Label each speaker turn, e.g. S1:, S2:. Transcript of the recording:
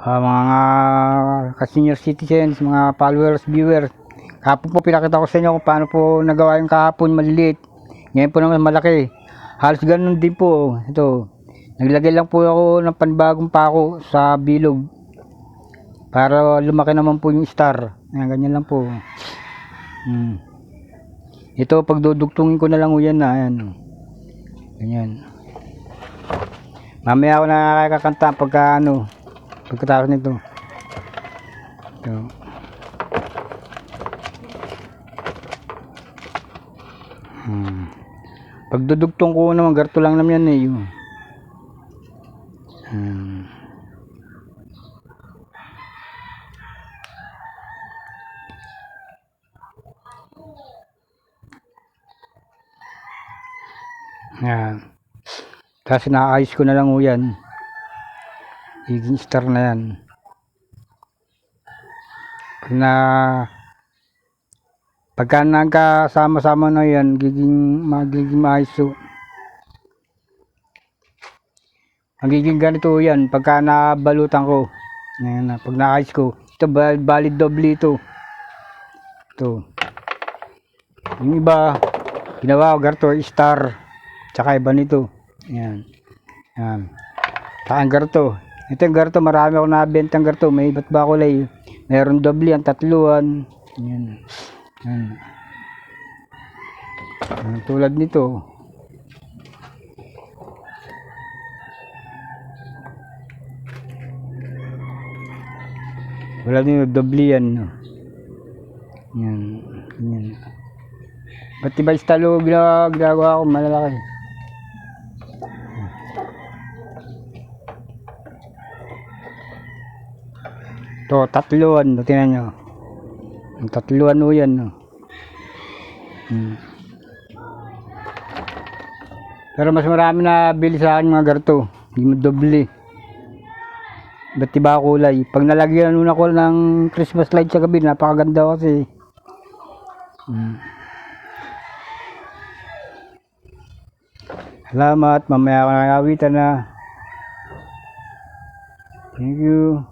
S1: ah, mga ka-senior citizens, mga followers, viewers. Kahapon po pinakita ko sa inyo kung paano po nagawa yung kahapon maliliit. Ngayon po naman malaki. Halos ganun din po. Ito. Naglagay lang po ako ng panbagong pako sa bilog. Para lumaki naman po yung star. Ayan, ganyan lang po. Hmm. Ito, pagdudugtungin ko na lang yan na. Ayan. Ganyan. Mamaya ako nakakakanta pagka ano, pagkatapos nito. Ito. Hmm. Pagdudugtong ko naman, garto lang naman yan eh. Yun. Hmm. Yan. Tapos naayos ko na lang ho yan. Higing star na yan. Na pagka nagkasama-sama na yan, giging magiging maayos ho. Magiging ganito yan pagka nabalutan ko. Yan na, pag naayos ko. Ito valid doble ito. Ito. Yung iba, ginawa ko garto, star. Tsaka iba nito. Yan. Yan. Saka ang garto. Ito yung garto, marami ako nabentang garto. May iba't ba kulay. Meron doble yan, tatluan. Yan. Yan. Yan, tulad nito. Wala nito doble yan. No? Yan. Yan. Ba't iba yung talo ginagawa ko malalaki? To, tatluan, no, tingnan nyo. Ang tatluan o yan, no. Hmm. Pero mas marami na bili sa akin mga garto. Hindi mo doble. Ba't iba kulay? Pag nalagyan nun ako ng Christmas light sa gabi, napakaganda kasi. Hmm. Salamat, mamaya ako nakawitan na. Thank you.